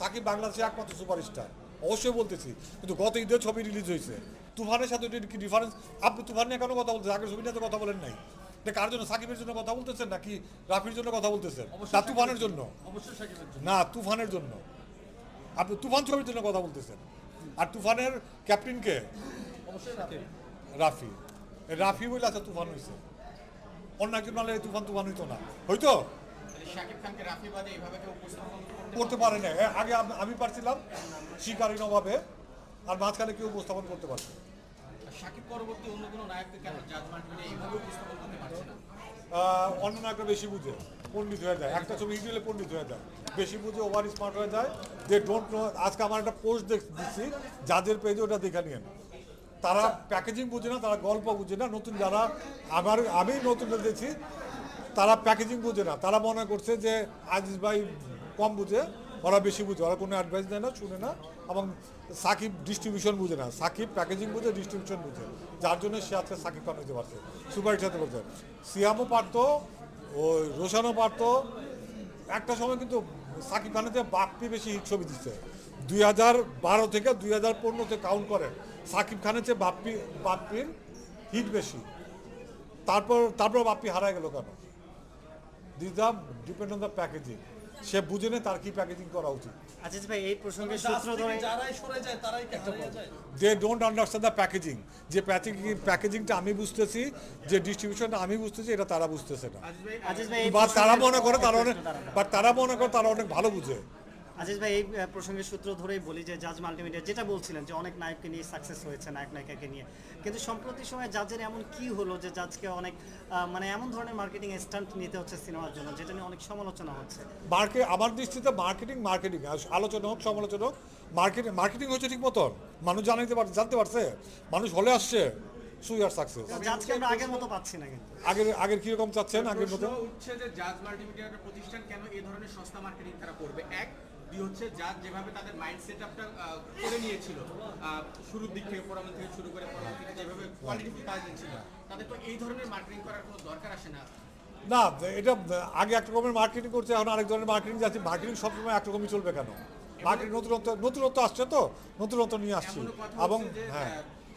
সাকিব বাংলাদেশে একমাত্র সুপারস্টার। অবশ্যই বলতেছি কিন্তু গত ঈদের ছবি রিলিজ হয়েছে। তুফানের সাথে কি ডিফারেন্স আপনি তুফান নিয়ে কেন কথা বলতেছেন? আগের ছবি নিয়ে তো কথা বলেন নাই। কার জন্য সাকিবের জন্য কথা বলতেছেন নাকি রাফির জন্য কথা বলতেছেন? না তুফানের জন্য। না তুফানের জন্য। আপনি তুফান ছবির জন্য কথা বলতেছেন। আর তুফানের ক্যাপ্টেনকে অবশ্যই রাফি। রাফি। বলে আচ্ছা তুফান হয়েছে অন্য একজন মালে তুফান তুফান হইতো না। হয়তো করতে পারে না। এ, আগে আমি পারছিলাম শিকারীন অভাবে আর মাঝখানে কেউ উপস্থাপন করতে পারছে পরবর্তী অন্য কোনো নায়ককে কেন জাজমেন্ট মিলে এইভাবে উপস্থাপন করতে পারছে না? অন্য নায়করা বেশি বুঝে পণ্ডিত হয়ে যায়। একটা ছবি হিট হলে পণ্ডিত হয়ে যায়। বেশি বুঝে ওভার স্মার্ট হয়ে যায়। দে ডোন্ট নো আজকে আমার একটা পোস্ট দিচ্ছি যাদের পেজে ওটা দেখে নিয়েন। তারা প্যাকেজিং বুঝে না তারা গল্প বুঝে না। নতুন যারা আমার আমি নতুন দেখছি তারা প্যাকেজিং বুঝে না। তারা মনে করছে যে আজিজ ভাই কম বুঝে, ওরা বেশি বুঝে। ওরা কোনো অ্যাডভাইস দেয় না, শুনে না এবং সাকিব ডিস্ট্রিবিউশন বুঝে না। সাকিব প্যাকেজিং বুঝে ডিস্ট্রিবিউশন বুঝে। যার জন্য সে আজকে সাকিব খান হতে পারছে। সুপার সাথে বলছে সিয়ামও পারতো ওই রোশানও পারতো। একটা সময় কিন্তু সাকিব খানেতে বাপ্পি বেশি হিট ছবি দিচ্ছে। দুই হাজার বারো থেকে দুই হাজার পনেরোতে কাউন্ট করে, সাকিব খানের চেয়ে বাপ্পি বাপ্পির হিট বেশি। তারপর তারপর বাপ্পি হারায় গেল কেন? This the depend on the packaging সে বুঝে নেই তার কি প্যাকেজিং করা উচিত। আচ্ছা ভাই এই প্রসঙ্গে সূত্র ধরে যারাই সরে যায় তারাই একটা যায়? They don't understand the packaging যে প্যাকেজিং প্যাকেজিংটা আমি বুঝতেছি যে ডিস্ট্রিবিউশনটা আমি বুঝতেছি এটা তারা বুঝতেছে না। আচ্ছা ভাই বা তারা মনে করে তারা অনেক বা বাট তারা মনে করে তারা অনেক ভালো বুঝে। আজিজ ভাই এই প্রসঙ্গের সূত্র ধরেই বলি যে জাজ মাল্টিমিডিয়া যেটা বলছিলেন যে অনেক নায়ককে নিয়ে সাকসেস হয়েছে নায়ক নায়িকাকে নিয়ে। কিন্তু সম্প্রতি সময় জাজের এমন কি হলো যে জাজকে অনেক মানে এমন ধরনের মার্কেটিং স্ট্যান্ট নিতে হচ্ছে সিনেমার জন্য যেটা নিয়ে অনেক সমালোচনা হচ্ছে? মার্কেট আমার দৃষ্টিতে মার্কেটিং মার্কেটিং আলোচনা হোক সমালোচনা হোক মার্কেটিং মার্কেটিং হচ্ছে ঠিক মতন। মানুষ জানাইতে পারছে জানতে পারছে মানুষ হলে আসছে সুই আর সাকসেস জাজকে আমরা আগের মতো পাচ্ছি না কিন্তু। আগের আগের কীরকম চাচ্ছেন আগের মতো? উঠছে যে জাজ মাল্টিমিডিয়ার প্রতিষ্ঠান কেন এই ধরনের সস্তা মার্কেটিং তারা করবে? এক দুই হচ্ছে যেভাবে তাদের মাইন্ড সেট আপটা করে নিয়েছিল। শুরুর দিক থেকে পরামর্শ থেকে শুরু করে পরবর্তীতে যেভাবে কোয়ালিটিফুল কাজ দিচ্ছিল তাদের তো এই ধরনের মার্কেটিং করার কোনো দরকার আসে না। না এটা আগে এক রকমের মার্কেটিং করছে এখন আরেক ধরনের মার্কেটিং যাচ্ছে। মার্কেটিং সবসময় একরকমই চলবে কেন? মার্কেটিং নতুনত্ব নতুনত্ব আসছে তো? নতুনত্ব নিয়ে আসছি। এবং হ্যাঁ।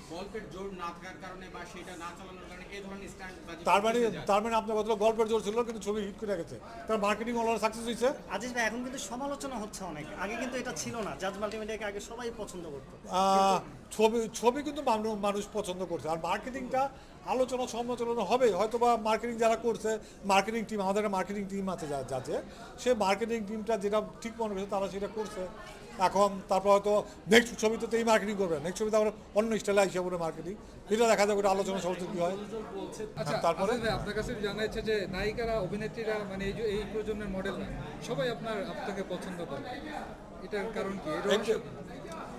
গল্পের জোর না থাকার কারণে বা সেটা না চালানোর কারণে এই ধরনের স্ট্যান্ড তার মানে তার মানে আপনার কথা গল্পের জোর ছিল কিন্তু ছবি হিট করে গেছে। তার মার্কেটিং অলরেডি সাকসেস হয়েছে। আজিজ ভাই এখন কিন্তু সমালোচনা হচ্ছে অনেক। আগে কিন্তু এটা ছিল না। জাজ মাল্টিমিডিয়াকে আগে সবাই পছন্দ করতো। আহ, ছবি ছবি কিন্তু মানুষ পছন্দ করছে। আর মার্কেটিংটা আলোচনা সমালোচনা হবে হয়তো বা মার্কেটিং যারা করছে মার্কেটিং টিম আমাদের মার্কেটিং টিম আছে যা- যাতে সে মার্কেটিং টিমটা যেটা ঠিক মনে করছে তারা সেটা করছে। এখন তারপর হয়তো নেক্সট ছবিতে তো এই মার্কেটিং করবে। নেক্সট ছবিতে আমরা অন্য স্টাইলে আইসা করে মার্কেটিং এটা দেখা যাবে ওটা আলোচনা সমালোচনা কী হয়। আচ্ছা তারপরে? তারপরে আপনার কাছে জানা যাচ্ছে যে নায়িকারা অভিনেত্রীরা মানে এই যে এই প্রজন্মের মডেল না সবাই আপনার আপনাকে পছন্দ করে। এটার কারণ কি?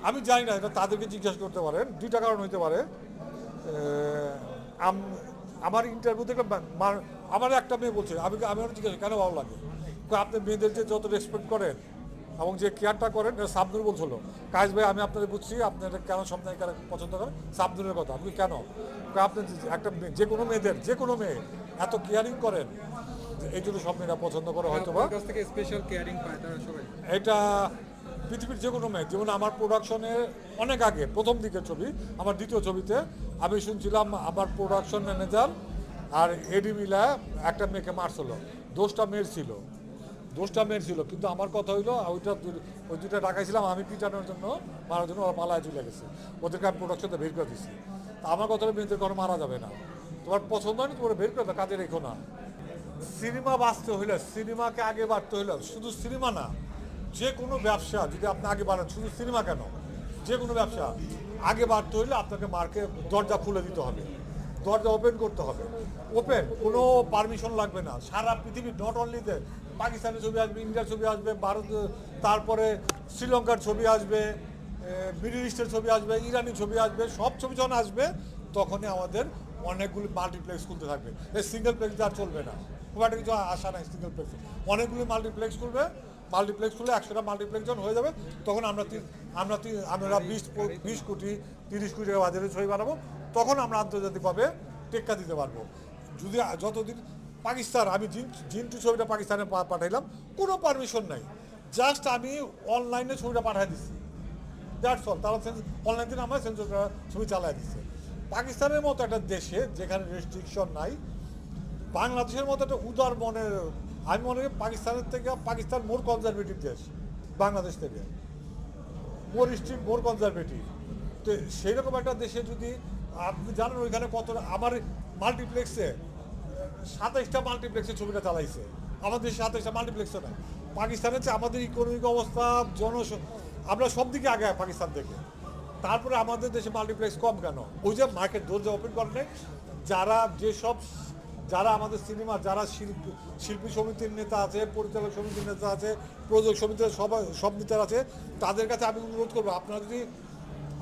আমি জানি না এটা তাদেরকে জিজ্ঞাসা করতে পারেন। দুইটা কারণ হইতে পারে। আম- আমার ইন্টারভিউ থেকে আমার একটা মেয়ে বলছে আমি আমি জিজ্ঞাসা কেন ভালো লাগে? আপনি মেয়েদের যে যত রেসপেক্ট করেন এবং যে কেয়ারটা করেন এটা সাবনুর বলছিল কাজ ভাই আমি আপনাদের বুঝছি আপনারা কেন সব নায়িকারা পছন্দ করেন? সাবনুরের কথা আমি কেন? আপনি একটা মেয়ে- যে কোনো মেয়েদের যে কোনো মেয়ে এত কেয়ারিং করেন এই জন্য সব মেয়েরা পছন্দ করে হয়তো বা স্পেশাল কেয়ারিং পায় তারা সবাই। এটা পৃথিবীর যে কোনো মেয়ে যেমন আমার প্রোডাকশনে অনেক আগে প্রথম দিকের ছবি আমার দ্বিতীয় ছবিতে আমি শুনছিলাম আমার প্রোডাকশন ম্যানেজার আর এডি মিলা একটা মেয়েকে মারছিল। দোষটা মেয়ের ছিল। দোষটা মেয়ের ছিল, কিন্তু আমার কথা হইল ওইটা ওই দুটা ডাকাইছিলাম আমি পিটানোর জন্য, মারার জন্য ওরা পালায় চলে গেছে। ওদেরকে আমি প্রোডাকশনটা বের করে দিচ্ছি তা আমার কথা হলো মেয়েদের কোনো মারা যাবে না। তোমার পছন্দ হয়নি, তোমার বের করে কাজে রেখো না। সিনেমা বাঁচতে হইলে, সিনেমাকে আগে বাড়তে হইলে, শুধু সিনেমা না, যে কোনো ব্যবসা, যদি আপনি আগে বাড়ান, শুধু সিনেমা কেন? যে কোনো ব্যবসা, আগে বাড়তে হইলে আপনাকে মার্কে দরজা খুলে দিতে হবে। দরজা ওপেন করতে হবে। ওপেন কোনো পারমিশন লাগবে না। সারা পৃথিবী নট অনলিতে পাকিস্তানের ছবি আসবে, ইন্ডিয়ার ছবি আসবে, ভারত, তারপরে শ্রীলঙ্কার ছবি আসবে মিডল ইস্টের ছবি আসবে, ইরানি ছবি আসবে, সব ছবি যখন আসবে, তখনই আমাদের অনেকগুলি মাল্টিপ্লেক্স খুলতে থাকবে। এই সিঙ্গেল প্লেক্স আর চলবে না। খুব একটা কিছু আশা নাই সিঙ্গেল প্লেক্স অনেকগুলি মাল্টিপ্লেক্স খুলবে, মাল্টিপ্লেক্স খুলে একশোটা মাল্টিপ্লেক্স যখন হয়ে যাবে, তখন আমরা আমরা আমরা বিশ বিশ কোটি, তিরিশ কোটি টাকা বাজারে ছবি বানাবো, তখন আমরা আন্তর্জাতিকভাবে টেক্কা দিতে পারব। যদি, যতদিন পাকিস্তান, আমি জিন জিন্টু ছবিটা পাকিস্তানে পাঠাইলাম। কোনো পারমিশন নাই। জাস্ট আমি অনলাইনে ছবিটা পাঠিয়ে দিচ্ছি দ্যাটস অল তারা অনলাইন থেকে আমার সেন্সর ছবি চালাই দিচ্ছে পাকিস্তানের মতো একটা দেশে যেখানে রেস্ট্রিকশন নাই, বাংলাদেশের মতো একটা উদার মনের, আমি মনে করি পাকিস্তানের থেকে পাকিস্তান মোর কনজারভেটিভ দেশ, বাংলাদেশ থেকে। মোর স্ট্রিক্ট মোর কনজারভেটিভ তো সেইরকম একটা দেশে যদি, আপনি জানেন ওইখানে কত, আমার মাল্টিপ্লেক্সে সাতাইশটা মাল্টিপ্লেক্সে ছবিটা চালাইছে। আমাদের সাতাইশটা মাল্টিপ্লেক্সও নাই। পাকিস্তানের চেয়ে আমাদের ইকোনমিক অবস্থা জন আমরা সব দিকে আগে পাকিস্তান থেকে। তারপরে আমাদের দেশে মাল্টিপ্লেক্স কম কেন? ওই যে মার্কেট দরজা ওপেন করে নেই। যারা যেসব যারা আমাদের সিনেমা যারা শিল্পী শিল্পী সমিতির নেতা আছে, পরিচালক সমিতির নেতা আছে, প্রযোজক সমিতির সবাই সব নেতার আছে, তাদের কাছে আমি অনুরোধ করব, আপনারা যদি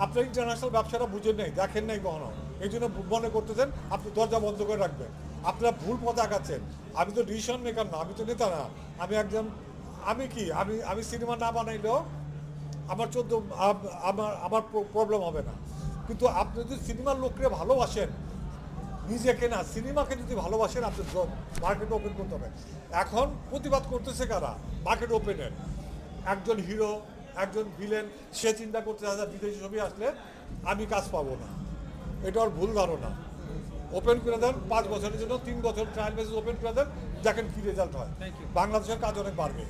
আপনার ইন্টারন্যাশনাল ব্যবসাটা বুঝেন নাই, দেখেন নাই কখনো, এই জন্য মনে করতেছেন, আপনি দরজা বন্ধ করে রাখবেন। আপনারা ভুল পথে আগাচ্ছেন। আমি তো ডিসিশন মেকার না, আমি তো নেতা না। আমি একজন, আমি কি? আমি আমি সিনেমা না বানাইলেও আমার চোদ্দ আমার আমার প্রবলেম হবে না। কিন্তু আপনি যদি সিনেমার লোককে ভালোবাসেন, নিজেকে না, সিনেমাকে যদি ভালোবাসেন, আপনি মার্কেট ওপেন করতে হবে। এখন প্রতিবাদ করতেছে কারা? মার্কেট ওপেনের একজন হিরো একজন ভিলেন সে চিন্তা করতে হাজার বিদেশি ছবি আসলে আমি কাজ পাবো না। এটা ওর ভুল ধারণা। ওপেন করে দেন পাঁচ বছরের জন্য তিন বছর ট্রায়াল বেসিস ওপেন করে দেন দেখেন কি রেজাল্ট হয়। বাংলাদেশের কাজ অনেক বাড়বে।